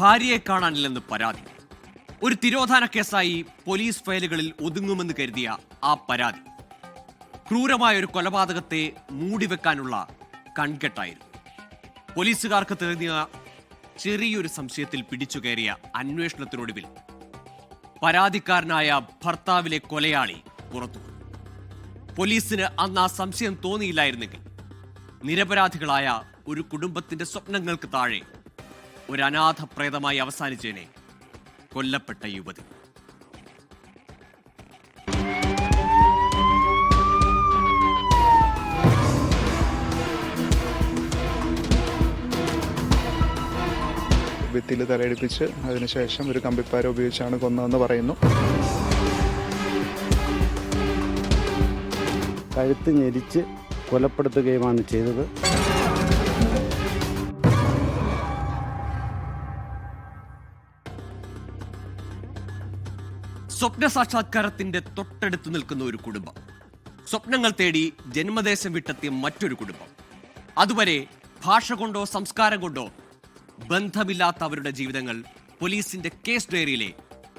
ഭാര്യയെ കാണാനില്ലെന്ന് പരാതി. ഒരു തിരോധാന കേസായി പോലീസ് ഫയലുകളിൽ ഒതുങ്ങുമെന്ന് കരുതിയ ആ പരാതി. ക്രൂരമായ ഒരു കൊലപാതകത്തെ മൂടിവെക്കാനുള്ള കൺകെട്ടായിരുന്നു. പോലീസുകാർക്ക് തെളിഞ്ഞ ചെറിയൊരു സംശയത്തിൽ പിടിച്ചുകയറിയ അന്വേഷണത്തിനൊടുവിൽ പരാതിക്കാരനായ ഭർത്താവിലെ കൊലയാളി പുറത്തു. പോലീസിന് അന്ന് ആ സംശയം തോന്നിയില്ലായിരുന്നെങ്കിൽ നിരപരാധികളായ ഒരു കുടുംബത്തിന്റെ സ്വപ്നങ്ങൾക്ക് താഴെ ഒരു അനാഥ പ്രേതമായി അവസാനിച്ചേനെ. കൊല്ലപ്പെട്ട യുവതി. ഭിത്തിയിൽ തലയടിപ്പിച്ച് അതിനുശേഷം ഒരു കമ്പിപ്പാര ഉപയോഗിച്ചാണ് കൊന്നതെന്ന് പറയുന്നു. കഴുത്ത് ഞെരിച്ച് കൊലപ്പെടുത്തുകയുമാണ് ചെയ്തത്. സ്വപ്ന സാക്ഷാത്കാരത്തിന്റെ തൊട്ടടുത്ത് നിൽക്കുന്ന ഒരു കുടുംബം. സ്വപ്നങ്ങൾ തേടി ജന്മദേശം വിട്ടെത്തിയ മറ്റൊരു കുടുംബം. അതുവരെ ഭാഷ കൊണ്ടോ സംസ്കാരം കൊണ്ടോ ബന്ധമില്ലാത്ത അവരുടെ ജീവിതങ്ങൾ പോലീസിന്റെ കേസ് ഡയറിയിലെ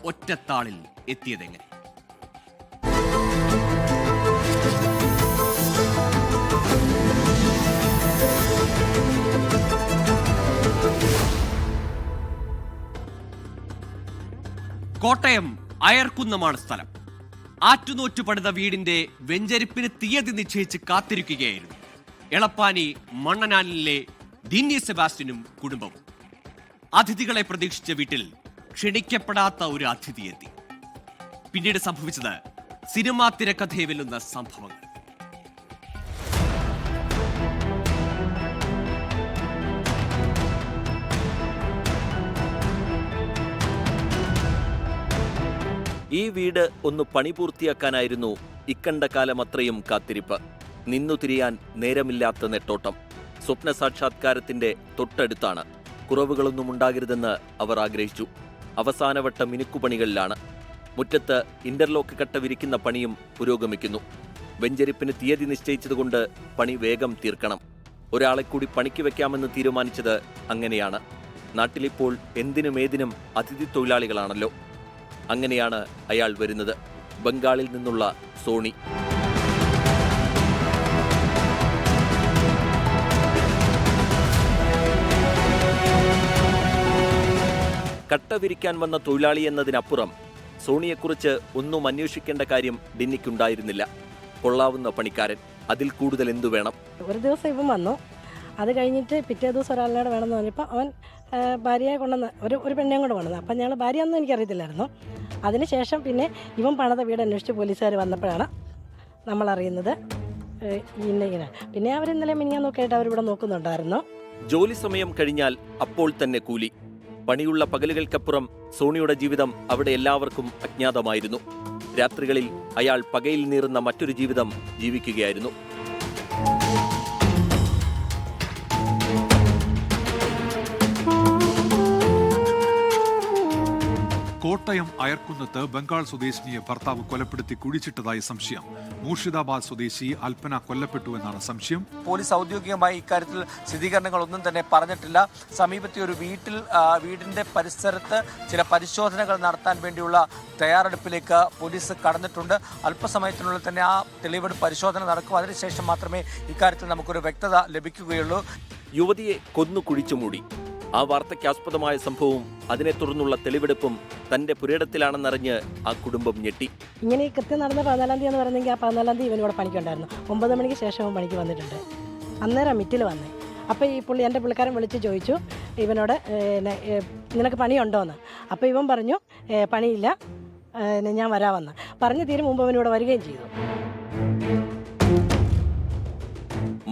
ഒറ്റത്താളിൽ എത്തിയതെങ്ങനെ? കോട്ടയം അയർക്കുന്നമാണ് സ്ഥലം. ആറ്റുനോറ്റു പണിത വീടിന്റെ വെഞ്ചരിപ്പിന് തീയതി നിശ്ചയിച്ച് കാത്തിരിക്കുകയായിരുന്നു. എളപ്പാനി മണ്ണനാലിലെ ദിന്നി സെബാസ്റ്റിനും കുടുംബവും. അതിഥികളെ പ്രതീക്ഷിച്ച വീട്ടിൽ ക്ഷണിക്കപ്പെടാത്ത ഒരു അതിഥിയെത്തി പിന്നീട് സംഭവിച്ചത് സിനിമാ തിരക്കഥയെ വെല്ലുന്ന സംഭവങ്ങൾ. ഈ വീട് ഒന്ന് പണി പൂർത്തിയാക്കാനായിരുന്നു ഇക്കണ്ട കാലമത്രയും കാത്തിരിപ്പ്. നിന്നു തിരിയാൻ നേരമില്ലാത്ത നെട്ടോട്ടം. സ്വപ്ന സാക്ഷാത്കാരത്തിന്റെ തൊട്ടടുത്താണ്. കുറവുകളൊന്നും ഉണ്ടാകരുതെന്ന് അവർ ആഗ്രഹിച്ചു. അവസാനവട്ട മിനുക്കുപണികളിലാണ്. മുറ്റത്ത് ഇന്റർലോക്ക് കട്ട വിരിക്കുന്ന പണിയും പുരോഗമിക്കുന്നു. വെഞ്ചരിപ്പിന് തീയതി നിശ്ചയിച്ചതുകൊണ്ട് പണി വേഗം തീർക്കണം. ഒരാളെ കൂടി പണിക്ക് വെക്കാമെന്ന് തീരുമാനിച്ചത് അങ്ങനെയാണ്. നാട്ടിലിപ്പോൾ എന്തിനും ഏതിനും അതിഥി തൊഴിലാളികളാണല്ലോ. അങ്ങനെയാണ് അയാൾ വരുന്നത്. ബംഗാളിൽ നിന്നുള്ള സോണി. കട്ട വിരിക്കാൻ വന്ന തൊഴിലാളി എന്നതിനപ്പുറം സോണിയെക്കുറിച്ച് ഒന്നും അന്വേഷിക്കേണ്ട കാര്യം ഡിന്നിക്കുണ്ടായിരുന്നില്ല. കൊള്ളാവുന്ന പണിക്കാരൻ. അതിൽ കൂടുതൽ എന്തു വേണം? ഒരു ദിവസം ഇവൻ വന്നു. അത് കഴിഞ്ഞിട്ട് പിറ്റേ ദിവസം ഒരാളിനോട് വേണമെന്ന് പറഞ്ഞപ്പോൾ അവൻ ഭാര്യയെ കൊണ്ടുവന്ന് ഒരു ഒരു പെണ്ണെയും കൂടെ കൊണ്ടുവന്നു അപ്പം ഞങ്ങൾ ഭാര്യ ഒന്നും എനിക്കറിയത്തില്ലായിരുന്നു അതിനുശേഷം പിന്നെ ഇവൻ പണത വീട് അന്വേഷിച്ച് പോലീസുകാർ വന്നപ്പോഴാണ് നമ്മളറിയുന്നത് ഇന്ന ഇങ്ങനെ. പിന്നെ അവർ ഇന്നലെ മിനിഞ്ഞ നോക്കിയിട്ട് അവരിവിടെ നോക്കുന്നുണ്ടായിരുന്നു. ജോലി സമയം കഴിഞ്ഞാൽ അപ്പോൾ തന്നെ കൂലി. പണിയുള്ള പകലുകൾക്കപ്പുറം സോണിയുടെ ജീവിതം അവിടെ എല്ലാവർക്കും അജ്ഞാതമായിരുന്നു. രാത്രികളിൽ അയാൾ പകയിൽ നീറുന്ന മറ്റൊരു ജീവിതം ജീവിക്കുകയായിരുന്നു. കോട്ടയം അയർക്കുന്നത്ത് ബംഗാൾ സ്വദേശിനിയെ ഭർത്താവ് കൊലപ്പെടുത്തി കുഴിച്ചിട്ടതായി സംശയം. മൂർഷിദാബാദ് സ്വദേശി അൽപ്പന കൊല്ലപ്പെട്ടു എന്നാണ് സംശയം. പോലീസ് ഔദ്യോഗികമായി ഇക്കാര്യത്തിൽ സ്ഥിരീകരണങ്ങളൊന്നും തന്നെ പറഞ്ഞിട്ടില്ല. സമീപത്തെ ഒരു വീട്ടിൽ വീടിന്റെ പരിസരത്ത് ചില പരിശോധനകൾ നടത്താൻ വേണ്ടിയുള്ള തയ്യാറെടുപ്പിലേക്ക് പോലീസ് കടന്നിട്ടുണ്ട്. അല്പസമയത്തിനുള്ളിൽ തന്നെ ആ തെളിവെടുപ്പ് പരിശോധന നടക്കും. അതിനുശേഷം മാത്രമേ ഇക്കാര്യത്തിൽ നമുക്കൊരു വ്യക്തത ലഭിക്കുകയുള്ളൂ. യുവതിയെ കൊന്നു കുഴിച്ചു മൂടി. ആ വാർത്തയ്ക്കാസ്പദമായ സംഭവവും അതിനെ തുടർന്നുള്ള തെളിവെടുപ്പും തന്റെ പുരയിടത്തിലാണെന്നറിഞ്ഞ് ആ കുടുംബം ഞെട്ടി. ഇങ്ങനെ ഈ കൃത്യം നടന്ന പതിനാലാം തീയതി എന്ന് പറയുന്നെങ്കിൽ ആ പതിനാലാം തീയതി ഇവനിവിടെ പണിക്കുണ്ടായിരുന്നു. ഒമ്പത് മണിക്ക് ശേഷം പണിക്ക് വന്നിട്ടുണ്ട്. അന്നേരം മിറ്റിൽ വന്നേ. അപ്പോൾ ഈ പുള്ളി എന്റെ പുള്ളിക്കാരൻ വിളിച്ച് ചോദിച്ചു ഇവനോട് നിനക്ക് പണിയുണ്ടോയെന്ന് അപ്പോൾ ഇവൻ പറഞ്ഞു പണിയില്ല. ഞാൻ വരാമെന്ന്. പറഞ്ഞു തീരും മുമ്പ് ഇവനോട് വരികയും ചെയ്തു.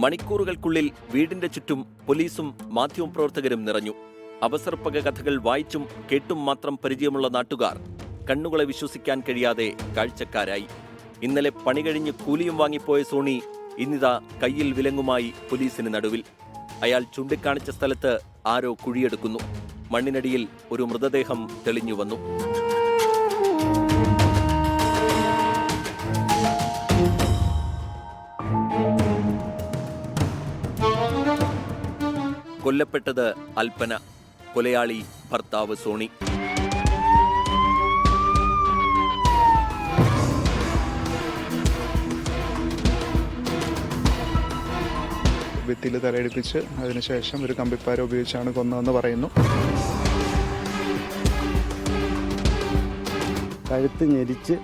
മണിക്കൂറുകൾക്കുള്ളിൽ വീടിന്റെ ചുറ്റും പോലീസും മാധ്യമപ്രവർത്തകരും നിറഞ്ഞു. അവസരപ്പക കഥകൾ വായിച്ചും കേട്ടും മാത്രം പരിചയമുള്ള നാട്ടുകാർ കണ്ണുകളെ വിശ്വസിക്കാൻ കഴിയാതെ കാഴ്ചക്കാരായി. ഇന്നലെ പണി കഴിഞ്ഞ് കൂലിയും വാങ്ങിപ്പോയ സോണി ഇന്നിതാ കയ്യിൽ വിലങ്ങുമായി പോലീസിന് നടുവിൽ. അയാൾ ചൂണ്ടിക്കാണിച്ച സ്ഥലത്ത് ആരോ കുഴിയെടുക്കുന്നു. മണ്ണിനടിയിൽ ഒരു മൃതദേഹം തെളിഞ്ഞു വന്നു. കൊല്ലപ്പെട്ടത് അൽപ്പന കൊലയാളി ഭർത്താവ് സോണി. ഭിത്തിയിൽ തലയിടിപ്പിച്ച് അതിനുശേഷം ഒരു കമ്പിപ്പാര ഉപയോഗിച്ചാണ് കൊന്നതെന്ന് പറയുന്നു. കഴുത്ത് ഞെരിച്ച്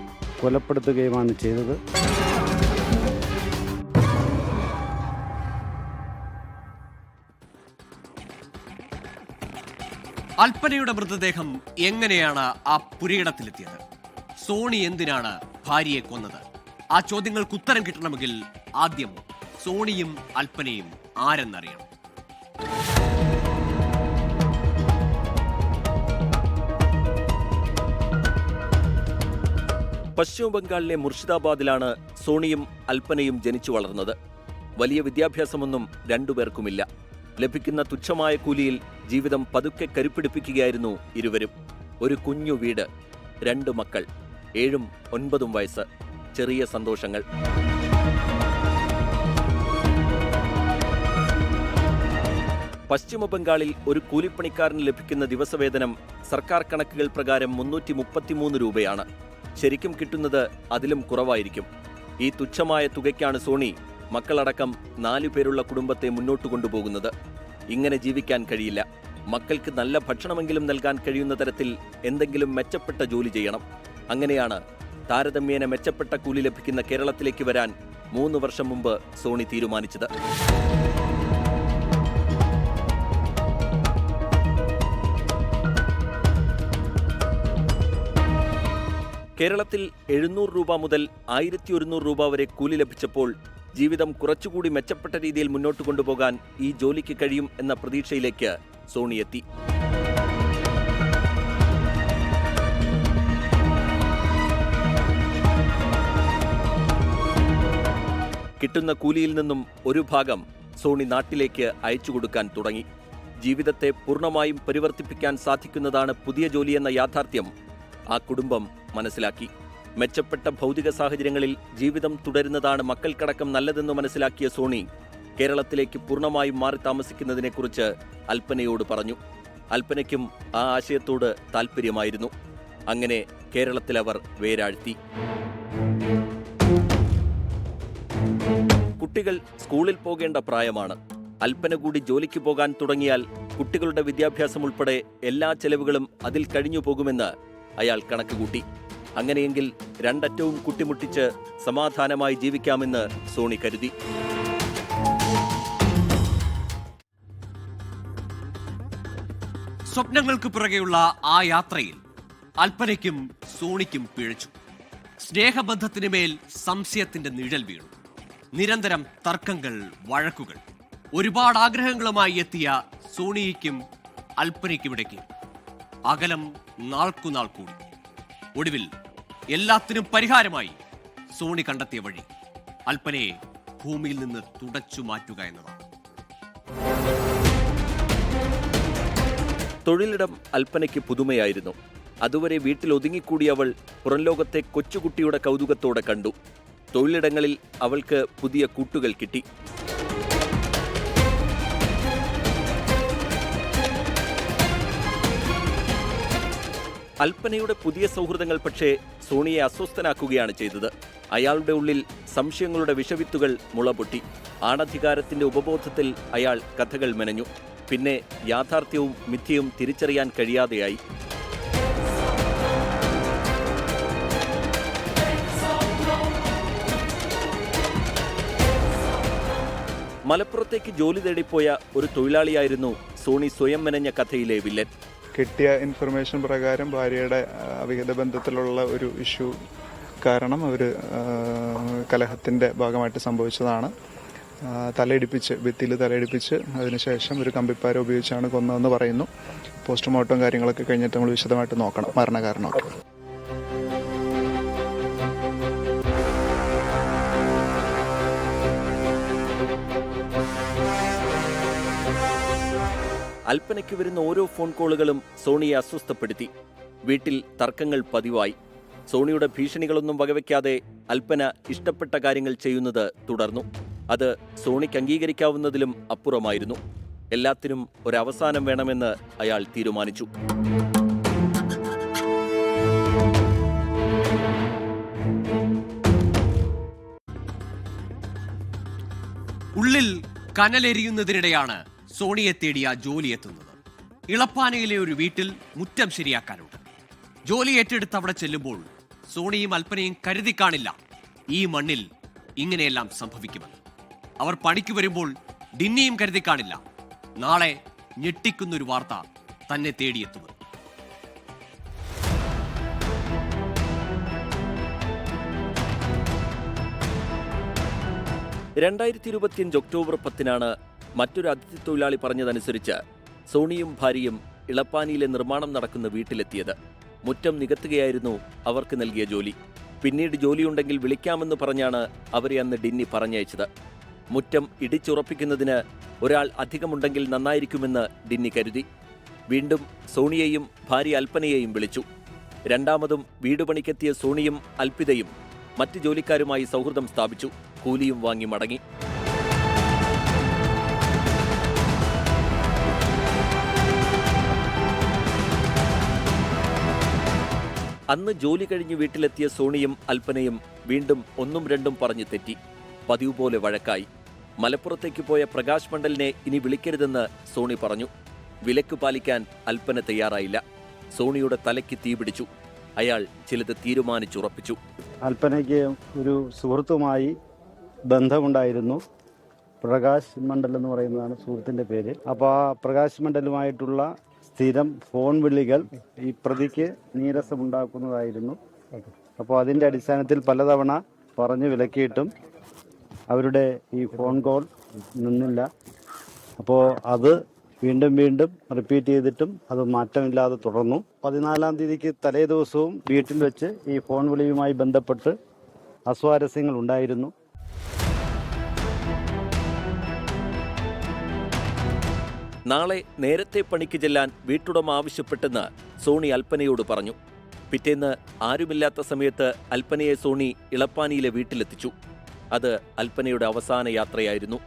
കൊലപ്പെടുത്തുകയുമാണ് ചെയ്തത്. അൽപ്പനയുടെ മൃതദേഹം എങ്ങനെയാണ് ആ പുരയിടത്തിലെത്തിയത്? സോണി എന്തിനാണ് ഭാര്യയെ കൊന്നത്? ആ ചോദ്യങ്ങൾക്ക് ഉത്തരം കിട്ടണമെങ്കിൽ ആദ്യം സോണിയും അൽപ്പനയും ആരെന്നറിയണം. പശ്ചിമ ബംഗാളിലെ മുർഷിദാബാദിലാണ് സോണിയും അൽപ്പനയും ജനിച്ചു വളർന്നത്. വലിയ വിദ്യാഭ്യാസമൊന്നും രണ്ടുപേർക്കുമില്ല. ലഭിക്കുന്ന തുച്ഛമായ കൂലിയിൽ ജീവിതം പതുക്കെ കരുപ്പിടിപ്പിക്കുകയായിരുന്നു ഇരുവരും. ഒരു കുഞ്ഞു വീട് രണ്ട് മക്കൾ ഏഴും ഒൻപതും വയസ്സ്. ചെറിയ സന്തോഷങ്ങൾ. പശ്ചിമ ബംഗാളിൽ ഒരു കൂലിപ്പണിക്കാരന് ലഭിക്കുന്ന ദിവസവേതനം സർക്കാർ കണക്കുകൾ പ്രകാരം മുന്നൂറ്റി മുപ്പത്തിമൂന്ന് രൂപയാണ്. ശരിക്കും കിട്ടുന്നത് അതിലും കുറവായിരിക്കും. ഈ തുച്ഛമായ തുകയ്ക്കാണ് സോണി മക്കളടക്കം നാലു പേരുള്ള കുടുംബത്തെ മുന്നോട്ട് കൊണ്ടുപോകുന്നത്. ഇങ്ങനെ ജീവിക്കാൻ കഴിയില്ല. മക്കൾക്ക് നല്ല ഭക്ഷണമെങ്കിലും നൽകാൻ കഴിയുന്ന തരത്തിൽ എന്തെങ്കിലും മെച്ചപ്പെട്ട ജോലി ചെയ്യണം. അങ്ങനെയാണ് താരതമ്യേന മെച്ചപ്പെട്ട കൂലി ലഭിക്കുന്ന കേരളത്തിലേക്ക് വരാൻ മൂന്ന് വർഷം മുമ്പ് സോണി തീരുമാനിച്ചത്. കേരളത്തിൽ എഴുന്നൂറ് രൂപ മുതൽ ആയിരത്തി ഒരുന്നൂറ് രൂപ വരെ കൂലി ലഭിച്ചപ്പോൾ ജീവിതം കുറച്ചുകൂടി മെച്ചപ്പെട്ട രീതിയിൽ മുന്നോട്ട് കൊണ്ടുപോകാൻ ഈ ജോലിക്ക് കഴിയും എന്ന പ്രതീക്ഷയിലേക്ക് സോണി എത്തി. കിട്ടുന്ന കൂലിയിൽ നിന്നും ഒരു ഭാഗം സോണി നാട്ടിലേക്ക് അയച്ചു കൊടുക്കാൻ തുടങ്ങി. ജീവിതത്തെ പൂർണമായും പരിവർത്തിപ്പിക്കാൻ സാധിക്കുന്നതാണ് പുതിയ ജോലിയെന്ന യാഥാർത്ഥ്യം ആ കുടുംബം മനസ്സിലാക്കി. മെച്ചപ്പെട്ട ഭൗതിക സാഹചര്യങ്ങളിൽ ജീവിതം തുടരുന്നതാണ് മക്കൾക്കടക്കം നല്ലതെന്ന് മനസ്സിലാക്കിയ സോണി കേരളത്തിലേക്ക് പൂർണമായും മാറി താമസിക്കുന്നതിനെക്കുറിച്ച് അൽപ്പനയോട് പറഞ്ഞു. അൽപ്പനയ്ക്കും ആ ആശയത്തോട് താൽപ്പര്യമായിരുന്നു. അങ്ങനെ കേരളത്തിലവർ വേരാഴ്ത്തി. കുട്ടികൾ സ്കൂളിൽ പോകേണ്ട പ്രായമാണ്. അൽപ്പന കൂടി ജോലിക്ക് പോകാൻ തുടങ്ങിയാൽ കുട്ടികളുടെ വിദ്യാഭ്യാസം ഉൾപ്പെടെ എല്ലാ ചെലവുകളും അതിൽ കഴിഞ്ഞു പോകുമെന്ന് അയാൾ കണക്കുകൂട്ടി. അങ്ങനെയെങ്കിൽ രണ്ടറ്റവും കുട്ടിമുട്ടിച്ച് സമാധാനമായി ജീവിക്കാമെന്ന് സോണി കരുതി. സ്വപ്നങ്ങൾക്ക് പിറകെയുള്ള ആ യാത്രയിൽ അൽപ്പനയ്ക്കും സോണിക്കും പിഴച്ചു. സ്നേഹബന്ധത്തിന് മേൽ സംശയത്തിന്റെ നിഴൽ വീണു. നിരന്തരം തർക്കങ്ങൾ വഴക്കുകൾ. ഒരുപാട് ആഗ്രഹങ്ങളുമായി എത്തിയ സോണിയയ്ക്കും അൽപ്പനയ്ക്കുമിടയ്ക്ക് അകലം നാൾക്കുനാൾ കൂടി. ഒടുവിൽ എല്ലാത്തിനും പരിഹാരമായി സോണി കണ്ടെത്തിയ വഴി. അൽപ്പനയെ ഭൂമിയിൽ നിന്ന് തുടച്ചു മാറ്റുക എന്നതാണ്. തൊഴിലിടം അൽപ്പനയ്ക്ക് പുതുമയായിരുന്നു. അതുവരെ വീട്ടിൽ ഒതുങ്ങിക്കൂടിയ അവൾ പുറംലോകത്തെ കൊച്ചുകുട്ടിയുടെ കൗതുകത്തോടെ കണ്ടു. തൊഴിലിടങ്ങളിൽ അവൾക്ക് പുതിയ കൂട്ടുകൾ കിട്ടി. അൽപ്പനയുടെ പുതിയ സൗഹൃദങ്ങൾ പക്ഷേ സോണിയെ അസ്വസ്ഥനാക്കുകയാണ് ചെയ്തത്. അയാളുടെ ഉള്ളിൽ സംശയങ്ങളുടെ വിഷവിത്തുകൾ മുളപൊട്ടി. ആണധികാരത്തിന്റെ ഉപബോധത്തിൽ അയാൾ കഥകൾ മെനഞ്ഞു. പിന്നെ യാഥാർത്ഥ്യവും മിഥ്യയും തിരിച്ചറിയാൻ കഴിയാതെയായി. മലപ്പുറത്തേക്ക് ജോലി തേടിപ്പോയ ഒരു തൊഴിലാളിയായിരുന്നു സോണി സ്വയം മെനഞ്ഞ കഥയിലെ വില്ലൻ. കിട്ടിയ ഇൻഫർമേഷൻ പ്രകാരം ഭാര്യയുടെ അവിഹിത ബന്ധത്തിലുള്ള ഒരു ഇഷ്യൂ കാരണം അവർ കലഹത്തിന്റെ ഭാഗമായിട്ട് സംഭവിച്ചതാണ്. തലയിടിപ്പിച്ച് ഭിത്തിയിൽ തലയിടിപ്പിച്ച് അതിനുശേഷം ഒരു കമ്പിപ്പാര ഉപയോഗിച്ചാണ് കൊന്നതെന്ന് പറയുന്നു. പോസ്റ്റ്മോർട്ടം കാര്യങ്ങളൊക്കെ കഴിഞ്ഞിട്ട് നമ്മൾ വിശദമായിട്ട് നോക്കണം മരണകാരണമൊക്കെ. അൽപ്പനയ്ക്ക് വരുന്ന ഓരോ ഫോൺ കോളുകളും സോണിയെ അസ്വസ്ഥപ്പെടുത്തി. വീട്ടിൽ തർക്കങ്ങൾ പതിവായി. സോണിയുടെ ഭീഷണികളൊന്നും വകവയ്ക്കാതെ അൽപ്പന ഇഷ്ടപ്പെട്ട കാര്യങ്ങൾ ചെയ്യുന്നത് തുടർന്നു. അത് സോണിക്ക് അംഗീകരിക്കാവുന്നതിലും അപ്പുറമായിരുന്നു. എല്ലാത്തിനും ഒരവസാനം വേണമെന്ന് അയാൾ തീരുമാനിച്ചു. ഉള്ളിൽ കനലെരിയുന്നതിനിടെയാണ് സോണിയെ തേടിയാ ജോലി എത്തുന്നത്. ഇളപ്പാനയിലെ ഒരു വീട്ടിൽ മുറ്റം ശരിയാക്കാനുണ്ട്. ജോലി ഏറ്റെടുത്ത് അവിടെ ചെല്ലുമ്പോൾ സോണിയും അൽപ്പനയും കരുതി കാണില്ല. ഈ മണ്ണിൽ ഇങ്ങനെയെല്ലാം സംഭവിക്കുമെന്ന്. അവർ പണിക്ക് വരുമ്പോൾ ഡിന്നിയും കരുതി കാണില്ല. നാളെ ഞെട്ടിക്കുന്നൊരു വാർത്ത തന്നെ തേടിയെത്തുമെന്ന്. രണ്ടായിരത്തി ഇരുപത്തിയഞ്ച് ഒക്ടോബർ പത്തിനാണ് മറ്റൊരു അതിഥി തൊഴിലാളി പറഞ്ഞതനുസരിച്ച് സോണിയും ഭാര്യയും ഇളപ്പാനിയിലെ നിർമ്മാണം നടക്കുന്ന വീട്ടിലെത്തിയത്. മുറ്റം നികത്തുകയായിരുന്നു അവർക്ക് നൽകിയ ജോലി. പിന്നീട് ജോലിയുണ്ടെങ്കിൽ വിളിക്കാമെന്ന് പറഞ്ഞാണ് അവരെ അന്ന് ഡിന്നി പറഞ്ഞയച്ചത്. മുറ്റം ഇടിച്ചുറപ്പിക്കുന്നതിന് ഒരാൾ അധികമുണ്ടെങ്കിൽ നന്നായിരിക്കുമെന്ന് ഡിന്നി കരുതി. വീണ്ടും സോണിയെയും ഭാര്യ അൽപ്പനയെയും വിളിച്ചു. രണ്ടാമതും വീട് പണിക്കെത്തിയ സോണിയും അൽപിതയും മറ്റ് ജോലിക്കാരുമായി സൗഹൃദം സ്ഥാപിച്ചു. കൂലിയും വാങ്ങി മടങ്ങി. അന്ന് ജോലി കഴിഞ്ഞ് വീട്ടിലെത്തിയ സോണിയും അൽപ്പനയും വീണ്ടും ഒന്നും രണ്ടും പറഞ്ഞു തെറ്റി. പതിവ് പോലെ വഴക്കായി. മലപ്പുറത്തേക്ക് പോയ പ്രകാശ് മണ്ഡലിനെ ഇനി വിളിക്കരുതെന്ന് സോണി പറഞ്ഞു. വിലക്ക് പാലിക്കാൻ അൽപ്പന തയ്യാറായില്ല. സോണിയുടെ തലയ്ക്ക് തീപിടിച്ചു അയാൾ ചിലത് തീരുമാനിച്ചുറപ്പിച്ചു. അൽപ്പനയ്ക്ക് ഒരു സുഹൃത്തുമായി ബന്ധമുണ്ടായിരുന്നു. പ്രകാശ് മണ്ഡൽ എന്ന് പറയുന്നതാണ് സുഹൃത്തിന്റെ പേര്. അപ്പോൾ ആ പ്രകാശ് മണ്ഡലുമായിട്ടുള്ള സ്ഥിരം ഫോൺ വിളികൾ ഈ പ്രതിക്ക് നീരസമുണ്ടാക്കുന്നതായിരുന്നു. അപ്പോൾ അതിന്റെ അടിസ്ഥാനത്തിൽ പലതവണ പറഞ്ഞു വിലക്കിയിട്ടും അവരുടെ ഈ ഫോൺ കോൾ നിന്നില്ല. അപ്പോൾ അത് വീണ്ടും വീണ്ടും റിപ്പീറ്റ് ചെയ്തിട്ടും അത് മാറ്റമില്ലാതെ തുടർന്നു. പതിനാലാം തീയതിക്ക് തലേ ദിവസവും വീട്ടിൽ വെച്ച് ഈ ഫോൺ വിളിയുമായി ബന്ധപ്പെട്ട് അസ്വാരസ്യങ്ങൾ ഉണ്ടായിരുന്നു. നാളെ നേരത്തെ പണിക്ക് ചെല്ലാൻ വീട്ടുടമ ആവശ്യപ്പെട്ടെന്ന് സോണി അൽപ്പനയോട് പറഞ്ഞു. പിറ്റേന്ന് ആരുമില്ലാത്ത സമയത്ത് അൽപ്പനയെ സോണി ഇളപ്പാനിയിലെ വീട്ടിലെത്തിച്ചു. അത് അൽപ്പനയുടെ അവസാന യാത്രയായിരുന്നു.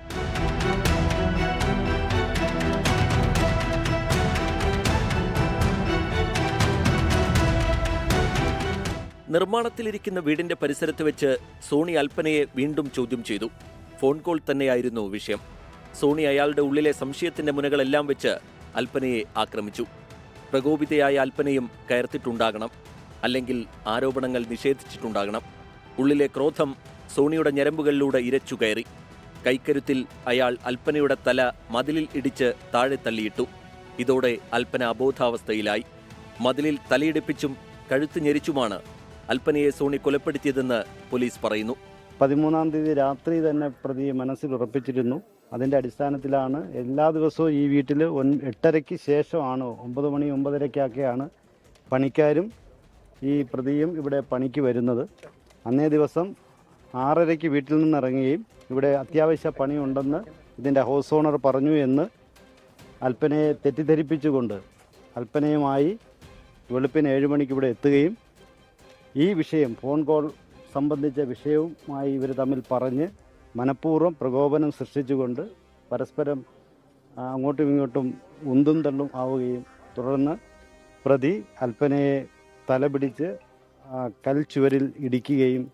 നിർമ്മാണത്തിലിരിക്കുന്ന വീടിന്റെ പരിസരത്ത് വെച്ച് സോണി അൽപ്പനയെ വീണ്ടും ചോദ്യം ചെയ്തു. ഫോൺ കോൾ തന്നെയായിരുന്നു വിഷയം. സോണി അയാളുടെ ഉള്ളിലെ സംശയത്തിന്റെ മുനകളെല്ലാം വെച്ച് അൽപ്പനയെ ആക്രമിച്ചു. പ്രകോപിതയായ അൽപ്പനയും കയർത്തിട്ടുണ്ടാകണം. അല്ലെങ്കിൽ ആരോപണങ്ങൾ നിഷേധിച്ചിട്ടുണ്ടാകണം. ഉള്ളിലെ ക്രോധം സോണിയുടെ ഞരമ്പുകളിലൂടെ ഇരച്ചു കയറി. കൈക്കരുത്തിൽ അയാൾ അൽപ്പനയുടെ തല മതിലിൽ ഇടിച്ച് താഴെ തള്ളിയിട്ടു. ഇതോടെ അൽപ്പന അബോധാവസ്ഥയിലായി. മതിലിൽ തലയിടിപ്പിച്ചും കഴുത്ത് ഞെരിച്ചുമാണ് അൽപ്പനയെ സോണി കൊലപ്പെടുത്തിയതെന്ന് പോലീസ് പറയുന്നു. പതിമൂന്നാം തീയതി രാത്രി തന്നെ പ്രതി മനസ്സിൽ ഉറപ്പിച്ചിരുന്നു. അതിന്റെ അടിസ്ഥാനത്തിലാണ് എല്ലാ ദിവസവും ഈ വീട്ടിൽ ഒൻ എട്ടരയ്ക്ക് ശേഷമാണ് ഒമ്പത് മണി ഒമ്പതരയ്ക്കൊക്കെയാണ് പണിക്കാരും ഈ പ്രതിയും ഇവിടെ പണിക്ക് വരുന്നത്. അന്നേ ദിവസം ആറരയ്ക്ക് വീട്ടിൽ നിന്ന് ഇറങ്ങുകയും ഇവിടെ അത്യാവശ്യ പണിയുണ്ടെന്ന് ഇതിന്റെ ഹൗസ് ഓണർ പറഞ്ഞു എന്ന് അൽപ്പനയെ തെറ്റിദ്ധരിപ്പിച്ചുകൊണ്ട് അൽപ്പനയുമായി വെളുപ്പിന് ഏഴ് മണിക്ക് ഇവിടെ എത്തുകയും ഈ വിഷയം ഫോൺ കോൾ സംബന്ധിച്ച വിഷയവുമായി ഇവർ തമ്മിൽ പറഞ്ഞ് മനഃപൂർവം പ്രകോപനം സൃഷ്ടിച്ചുകൊണ്ട് പരസ്പരം അങ്ങോട്ടും ഇങ്ങോട്ടും ഉന്തും തള്ളും ആവുകയും തുടർന്ന് പ്രതി അൽപ്പനയെ തലപിടിച്ച് കൽച്ചുവരിൽ ഇടിക്കുകയും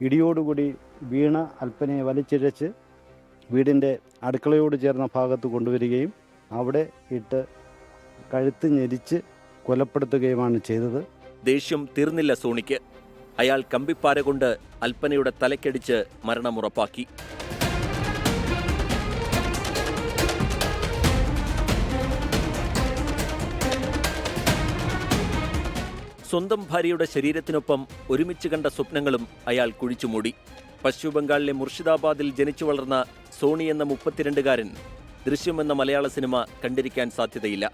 ഇടിയോടുകൂടി വീണ അൽപ്പനയെ വലിച്ചിഴച്ച് വീടിന്റെ അടുക്കളയോട് ചേർന്ന ഭാഗത്ത് കൊണ്ടുവരികയും അവിടെ ഇട്ട് കഴുത്ത് ഞെരിച്ച് കൊലപ്പെടുത്തുകയുമാണ് ചെയ്തത്. ദേഷ്യം തീർന്നില്ല സോണിക്ക്. അയാൾ കമ്പിപ്പാര കൊണ്ട് അൽപ്പനയുടെ തലക്കടിച്ച് മരണമുറപ്പാക്കി സ്വന്തം ഭാര്യയുടെ ശരീരത്തിനൊപ്പം ഒരുമിച്ച് കണ്ട സ്വപ്നങ്ങളും അയാൾ കുഴിച്ചുമൂടി. പശ്ചിമബംഗാളിലെ മുർഷിദാബാദിൽ ജനിച്ചു വളർന്ന സോണി എന്ന മുപ്പത്തിരണ്ടുകാരൻ ദൃശ്യം എന്ന മലയാള സിനിമ കണ്ടിരിക്കാൻ സാധ്യതയില്ല.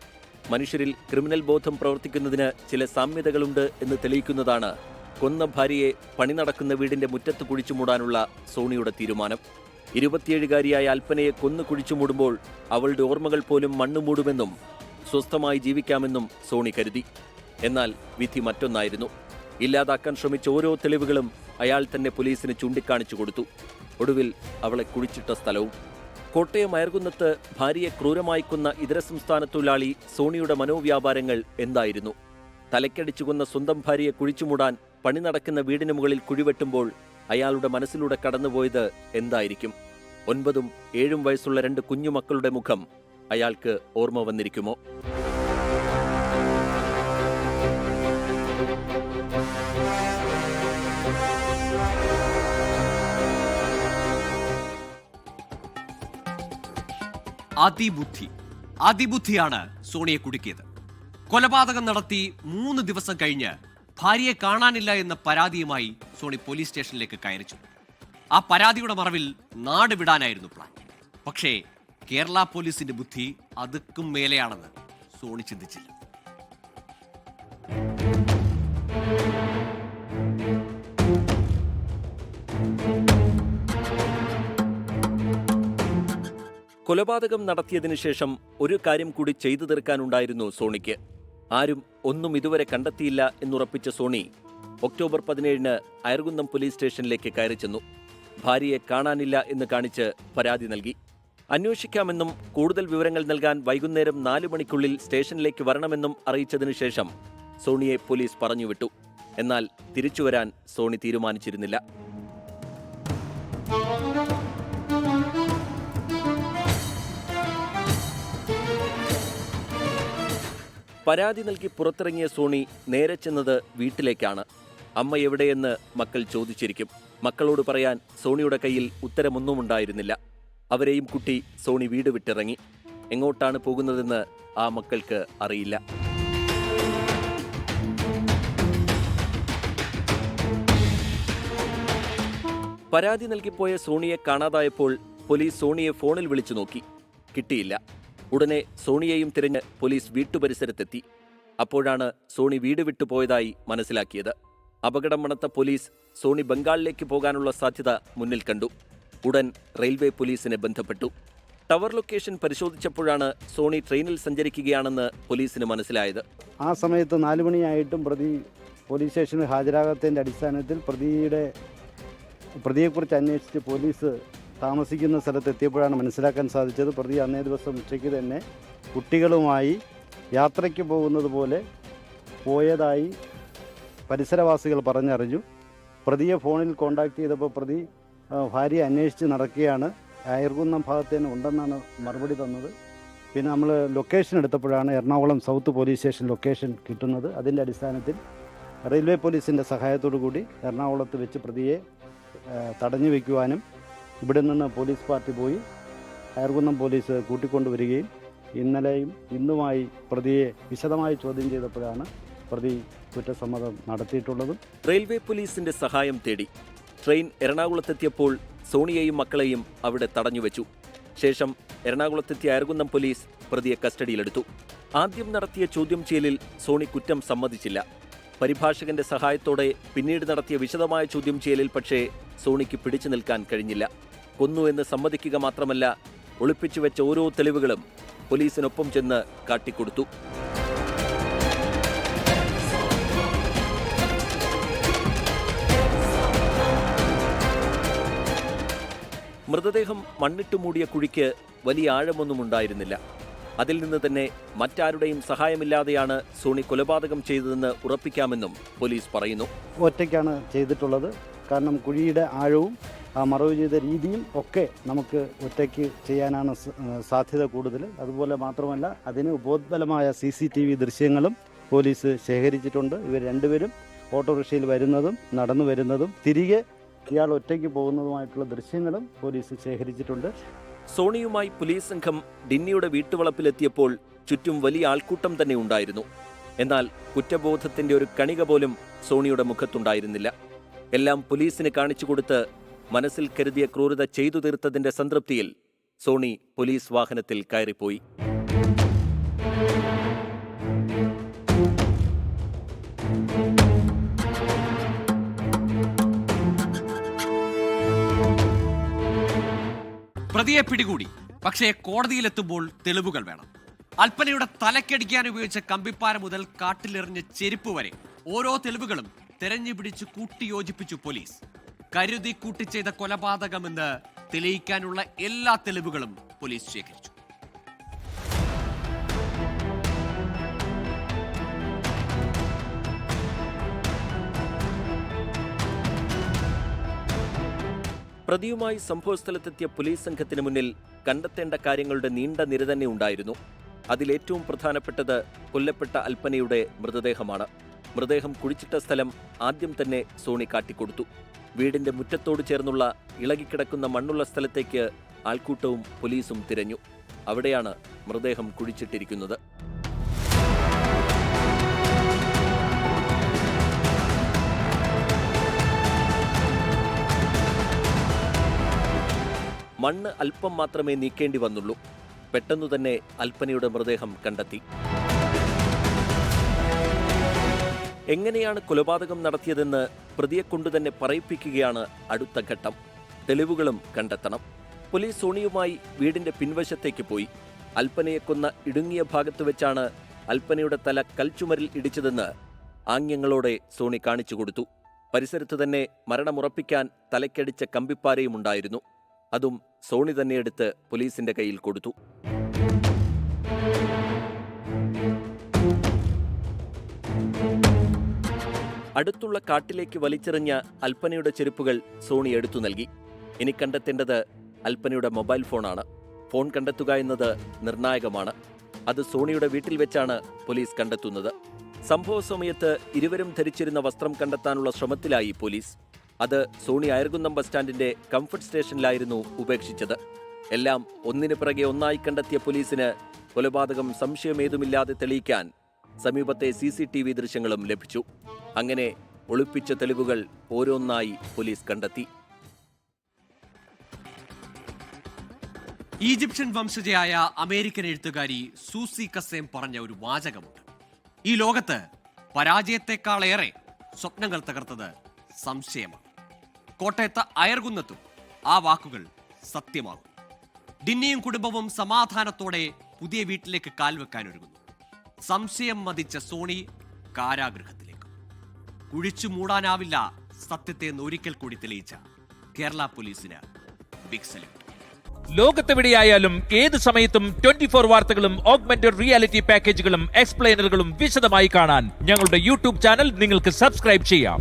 മനുഷ്യരിൽ ക്രിമിനൽ ബോധം പ്രവർത്തിക്കുന്നതിന് ചില സാമ്യതകളുണ്ട് എന്ന് തെളിയിക്കുന്നതാണ് കൊന്ന ഭാര്യയെ പണി നടക്കുന്ന വീടിന്റെ മുറ്റത്ത് കുഴിച്ചുമൂടാനുള്ള സോണിയുടെ തീരുമാനം. ഇരുപത്തിയേഴുകാരിയായ അൽപ്പനയെ കൊന്നു കുഴിച്ചുമൂടുമ്പോൾ അവളുടെ ഓർമ്മകൾ പോലും മണ്ണ് മൂടുമെന്നും സ്വസ്ഥമായി ജീവിക്കാമെന്നും സോണി കരുതി. എന്നാൽ വിധി മറ്റൊന്നായിരുന്നു. ഇല്ലാതാക്കാൻ ശ്രമിച്ച ഓരോ തെളിവുകളും അയാൾ തന്നെ പോലീസിന് ചൂണ്ടിക്കാണിച്ചു കൊടുത്തു. ഒടുവിൽ അവളെ കുഴിച്ചിട്ട സ്ഥലവും. കോട്ടയം അയർകുന്നത്ത് ഭാര്യയെ ക്രൂരമായി കൊന്ന ഇതര സംസ്ഥാന തൊഴിലാളി സോണിയുടെ മനോവ്യാപാരങ്ങൾ എന്തായിരുന്നു? തലക്കടിച്ചു കൊന്ന സ്വന്തം ഭാര്യയെ കുഴിച്ചുമൂടാൻ പണി നടക്കുന്ന വീടിന് മുകളിൽ കുഴിവെട്ടുമ്പോൾ അയാളുടെ മനസ്സിലൂടെ കടന്നുപോയത് എന്തായിരിക്കും? ഒൻപതും ഏഴും വയസ്സുള്ള രണ്ട് കുഞ്ഞുമക്കളുടെ മുഖം അയാൾക്ക് ഓർമ്മ വന്നിരിക്കുമോ? അതിബുദ്ധി. അതിബുദ്ധിയാണ് സോണിയെ കുടുക്കിയത്. കൊലപാതകം നടത്തി മൂന്ന് ദിവസം കഴിഞ്ഞ് ഭാര്യയെ കാണാനില്ല എന്ന പരാതിയുമായി സോണി പോലീസ് സ്റ്റേഷനിലേക്ക് കയറിച്ചു. ആ പരാതിയുടെ മറവിൽ നാട് വിടാനായിരുന്നു പ്ലാൻ. പക്ഷേ കേരള പോലീസിന്റെ ബുദ്ധി അതുക്കും മേലെയാണെന്ന് സോണി ചിന്തിച്ചില്ല. കൊലപാതകം നടത്തിയതിനു ശേഷം ഒരു കാര്യം കൂടി ചെയ്തു തീർക്കാനുണ്ടായിരുന്നു സോണിക്ക്. ആരും ഒന്നും ഇതുവരെ കണ്ടെത്തിയില്ല എന്നുറപ്പിച്ച സോണി ഒക്ടോബർ പതിനേഴിന് അയർകുന്നം പോലീസ് സ്റ്റേഷനിലേക്ക് കയറി ചെന്നു. ഭാര്യയെ കാണാനില്ല എന്ന് കാണിച്ച് പരാതി നൽകി. അന്വേഷിക്കാമെന്നും കൂടുതൽ വിവരങ്ങൾ നൽകാൻ വൈകുന്നേരം നാല് മണിക്കുള്ളിൽ സ്റ്റേഷനിലേക്ക് വരണമെന്നും അറിയിച്ചതിനു ശേഷം സോണിയെ പോലീസ് പറഞ്ഞുവിട്ടു. എന്നാൽ തിരിച്ചുവരാൻ സോണി തീരുമാനിച്ചിരുന്നില്ല. പരാതി നൽകി പുറത്തിറങ്ങിയ സോണി നേരെ ചെന്നത് വീട്ടിലേക്കാണ്. അമ്മ എവിടെയെന്ന് മക്കൾ ചോദിച്ചിരിക്കും. മക്കളോട് പറയാൻ സോണിയുടെ കയ്യിൽ ഉത്തരമൊന്നും ഉണ്ടായിരുന്നില്ല അവരെയും കുട്ടി സോണി വീട് വിട്ടിറങ്ങി. എങ്ങോട്ടാണ് പോകുന്നതെന്ന് ആ മക്കൾക്ക് അറിയില്ല. പരാതി നൽകിപ്പോയ സോണിയെ കാണാതായപ്പോൾ പോലീസ് സോണിയെ ഫോണിൽ വിളിച്ചു നോക്കി. കിട്ടിയില്ല. ഉടനെ സോണിയെയും തിരഞ്ഞ് പോലീസ് വീട്ടുപരിസരത്തെത്തി. അപ്പോഴാണ് സോണി വീട് വിട്ടുപോയതായി മനസ്സിലാക്കിയത്. അപകടം മണത്ത പോലീസ് സോണി ബംഗാളിലേക്ക് പോകാനുള്ള സാധ്യത മുന്നിൽ കണ്ടു. ഉടൻ റെയിൽവേ പോലീസിനെ ബന്ധപ്പെട്ടു. ടവർ ലൊക്കേഷൻ പരിശോധിച്ചപ്പോഴാണ് സോണി ട്രെയിനിൽ സഞ്ചരിക്കുകയാണെന്ന് പോലീസിന് മനസ്സിലായത്. ആ സമയത്ത് നാലു മണിയായിട്ടും പ്രതി പോലീസ് സ്റ്റേഷനിൽ ഹാജരാകാത്തതിന്റെ അടിസ്ഥാനത്തിൽ പ്രതിയുടെ പ്രതിയെക്കുറിച്ച് അന്വേഷിച്ച് പോലീസ് താമസിക്കുന്ന സ്ഥലത്ത് എത്തിയപ്പോഴാണ് മനസ്സിലാക്കാൻ സാധിച്ചത്. പ്രതി അന്നേ ദിവസം ഉച്ചയ്ക്ക് തന്നെ കുട്ടികളുമായി യാത്രയ്ക്ക് പോകുന്നത് പോലെ പോയതായി പരിസരവാസികൾ പറഞ്ഞറിഞ്ഞു. പ്രതിയെ ഫോണിൽ കോണ്ടാക്ട് ചെയ്തപ്പോൾ പ്രതി ഭാര്യ അന്വേഷിച്ച് നടക്കുകയാണ്. അയർകുന്നം ഭാഗത്ത് തന്നെ ഉണ്ടെന്നാണ് മറുപടി തന്നത്. പിന്നെ നമ്മൾ location എടുത്തപ്പോഴാണ് Ernakulam south police station location കിട്ടുന്നത്. അതിന്റെ അടിസ്ഥാനത്തിൽ റെയിൽവേ പോലീസിന്റെ സഹായത്തോടു കൂടി എറണാകുളത്ത് വെച്ച് പ്രതിയെ തടഞ്ഞു വയ്ക്കുവാനും ഇവിടെ നിന്ന് പോലീസ് പാർട്ടി പോയി അയർകുന്നം പോലീസ് കൂട്ടിക്കൊണ്ടുവരികയും ഇന്നലെയും ഇന്നുമായി പ്രതിയെ വിശദമായി ചോദ്യം ചെയ്തപ്പോഴാണ് പ്രതി കുറ്റസമ്മതം നടത്തിയിട്ടുള്ളതും. റെയിൽവേ പോലീസിന്റെ സഹായം തേടി. ട്രെയിൻ എറണാകുളത്തെത്തിയപ്പോൾ സോണിയെയും മക്കളെയും അവിടെ തടഞ്ഞുവെച്ചു. ശേഷം എറണാകുളത്തെത്തിയ അയർകുന്നം പോലീസ് പ്രതിയെ കസ്റ്റഡിയിലെടുത്തു. ആദ്യം നടത്തിയ ചോദ്യം ചെയ്യലിൽ സോണി കുറ്റം സമ്മതിച്ചില്ല. പരിഭാഷകന്റെ സഹായത്തോടെ പിന്നീട് നടത്തിയ വിശദമായ ചോദ്യം ചെയ്യലിൽ പക്ഷേ സോണിക്ക് പിടിച്ചു നിൽക്കാൻ കഴിഞ്ഞില്ല. കൊന്നു എന്ന് സമ്മതിക്കുക മാത്രമല്ല ഒളിപ്പിച്ചു വെച്ച ഓരോ തെളിവുകളും പോലീസിനൊപ്പം ചെന്ന് കാട്ടിക്കൊടുത്തു. മൃതദേഹം മണ്ണിട്ട് മൂടിയ കുഴിക്ക് വലിയ ആഴമൊന്നും ഉണ്ടായിരുന്നില്ല. അതിൽ നിന്ന് തന്നെ മറ്റാരുടെയും സഹായമില്ലാതെയാണ് സോണി കൊലപാതകം ചെയ്തതെന്ന് ഉറപ്പിക്കാമെന്നും പോലീസ് പറയുന്നു. ഒറ്റയ്ക്കാണ് ചെയ്തിട്ടുള്ളത്. കാരണം കുഴിയുടെ ആഴവും മറവ് ചെയ്ത രീതിയും ഒക്കെ നമുക്ക് ഒറ്റയ്ക്ക് ചെയ്യാനാണ് സാധ്യത കൂടുതൽ. അതുപോലെ മാത്രമല്ല അതിന് ഉപോത്ബലമായ സി സി ടി വി ദൃശ്യങ്ങളും പോലീസ് ശേഖരിച്ചിട്ടുണ്ട്. ഇവർ രണ്ടുപേരും ഓട്ടോറിക്ഷയിൽ വരുന്നതും നടന്നു വരുന്നതും തിരികെ ഇയാൾ ഒറ്റയ്ക്ക് പോകുന്നതുമായിട്ടുള്ള ദൃശ്യങ്ങളും പോലീസ് ശേഖരിച്ചിട്ടുണ്ട്. സോണിയുമായി പോലീസ് സംഘം ഡിന്നിയുടെ വീട്ടുവളപ്പിലെത്തിയപ്പോൾ ചുറ്റും വലിയ ആൾക്കൂട്ടം തന്നെ ഉണ്ടായിരുന്നു. എന്നാൽ കുറ്റബോധത്തിന്റെ ഒരു കണിക പോലും സോണിയുടെ മുഖത്തുണ്ടായിരുന്നില്ല. എല്ലാം പോലീസിന് കാണിച്ചു കൊടുത്ത് മനസ്സിൽ കരുതിയ ക്രൂരത ചെയ്തു തീർത്തതിന്റെ സംതൃപ്തിയിൽ സോണി പോലീസ് വാഹനത്തിൽ കയറിപ്പോയി. പ്രതിയെ പിടികൂടി. പക്ഷേ കോടതിയിലെത്തുമ്പോൾ തെളിവുകൾ വേണം. അൽപ്പനയുടെ തലക്കടിക്കാൻ ഉപയോഗിച്ച കമ്പിപ്പാര മുതൽ കാട്ടിലെറിഞ്ഞ ചെരുപ്പ് വരെ ഓരോ തെളിവുകളും തെരഞ്ഞു പിടിച്ച് കൂട്ടിയോജിപ്പിച്ചു പോലീസ്. കരുതി കൂട്ടി ചെയ്ത കൊലപാതകമെന്ന് തെളിയിക്കാനുള്ള എല്ലാ തെളിവുകളും പോലീസ് ശേഖരിച്ചു. പ്രതിയുമായി സംഭവസ്ഥലത്തെത്തിയ പോലീസ് സംഘത്തിന് മുന്നിൽ കണ്ടെത്തേണ്ട കാര്യങ്ങളുടെ നീണ്ട നിര തന്നെ ഉണ്ടായിരുന്നു. അതിലേറ്റവും പ്രധാനപ്പെട്ടത് കൊല്ലപ്പെട്ട അൽപ്പനയുടെ മൃതദേഹമാണ്. മൃതദേഹം കുഴിച്ചിട്ട സ്ഥലം ആദ്യം തന്നെ സോണി കാട്ടിക്കൊടുത്തു വീടിന്റെ മുറ്റത്തോട് ചേർന്നുള്ള ഇളകിക്കിടക്കുന്ന മണ്ണുള്ള സ്ഥലത്തേക്ക് ആൾക്കൂട്ടവും പോലീസും തിരഞ്ഞു. അവിടെയാണ് മൃതദേഹം കുഴിച്ചിട്ടിരിക്കുന്നത്. മണ്ണ് അല്പം മാത്രമേ നീക്കേണ്ടി വന്നുള്ളൂ. പെട്ടെന്നു തന്നെ അൽപ്പനയുടെ മൃതദേഹം കണ്ടെത്തി. എങ്ങനെയാണ് കൊലപാതകം നടത്തിയതെന്ന് പ്രതിയെക്കൊണ്ടു കൊണ്ടുതന്നെ പറയിപ്പിക്കുകയാണ് അടുത്ത ഘട്ടം. തെളിവുകളും കണ്ടെത്തണം. പോലീസ് സോണിയുമായി വീടിന്റെ പിൻവശത്തേക്ക് പോയി. അൽപ്പനയെ കൊന്ന ഇടുങ്ങിയ ഭാഗത്ത് വെച്ചാണ് അൽപ്പനയുടെ തല കൽച്ചുമരിൽ ഇടിച്ചതെന്ന് ആംഗ്യങ്ങളോടെ സോണി കാണിച്ചു കൊടുത്തു. പരിസരത്ത് തന്നെ മരണമുറപ്പിക്കാൻ തലയ്ക്കടിച്ച കമ്പിപ്പാരയും ഉണ്ടായിരുന്നു. അതും സോണി തന്നെ എടുത്ത് പോലീസിന്റെ കയ്യിൽ കൊടുത്തു. അടുത്തുള്ള കാട്ടിലേക്ക് വലിച്ചെറിഞ്ഞ അൽപ്പനയുടെ ചെരുപ്പുകൾ സോണി എടുത്തു നൽകി. ഇനി കണ്ടെത്തേണ്ടത് അൽപ്പനയുടെ മൊബൈൽ ഫോണാണ്. ഫോൺ കണ്ടെത്തുക എന്നത് നിർണായകമാണ്. അത് സോണിയുടെ വീട്ടിൽ വെച്ചാണ് പോലീസ് കണ്ടെത്തുന്നത്. സംഭവ സമയത്ത് ഇരുവരും ധരിച്ചിരുന്ന വസ്ത്രം കണ്ടെത്താനുള്ള ശ്രമത്തിലായി പോലീസ്. അത് സോണി അയർകുന്നം ബസ് സ്റ്റാൻഡിന്റെ കംഫർട്ട് സ്റ്റേഷനിലായിരുന്നു ഉപേക്ഷിച്ചത്. എല്ലാം ഒന്നിനു പിറകെ ഒന്നായി കണ്ടെത്തിയ പോലീസിന് കൊലപാതകം സംശയമേതുമില്ലാതെ തെളിയിക്കാൻ സമീപത്തെ സി സി ടി വി ദൃശ്യങ്ങളും ലഭിച്ചു. അങ്ങനെ ഒളിപ്പിച്ച തെളിവുകൾ ഓരോന്നായി പോലീസ് കണ്ടെത്തി. ഈജിപ്ഷ്യൻ വംശജയായ അമേരിക്കൻ എഴുത്തുകാരി സൂസി കസേം പറഞ്ഞ ഒരു വാചകമുണ്ട്. ഈ ലോകത്ത് പരാജയത്തെക്കാളേറെ സ്വപ്നങ്ങൾ തകർത്തത് സംശയമാണ്. കോട്ടയത്ത് അയർകുന്നത്തും ആ വാക്കുകൾ സത്യമാകും. ഡിന്നിയും കുടുംബവും സമാധാനത്തോടെ പുതിയ വീട്ടിലേക്ക് കാൽവെക്കാൻ ഒരുങ്ങുന്നു സംശയം മതിച്ച സോണി കാരാഗൃഹത്തിലേക്ക്. കുഴിച്ചു മൂടാനാവില്ല സത്യത്തെ നൊരിക്കൽ കൂടി തെളിയിച്ച കേരള പോലീസിന് ബിഗ് സല്യൂട്ട് ലോകത്തെവിടെയായാലും ഏത് സമയത്തും ട്വന്റി ഫോർ വാർത്തകളും ഓഗ്മെന്റഡ് റിയാലിറ്റി പാക്കേജുകളും എക്സ്പ്ലെയിനറുകളും വിശദമായി കാണാൻ ഞങ്ങളുടെ യൂട്യൂബ് ചാനൽ നിങ്ങൾക്ക് സബ്സ്ക്രൈബ് ചെയ്യാം.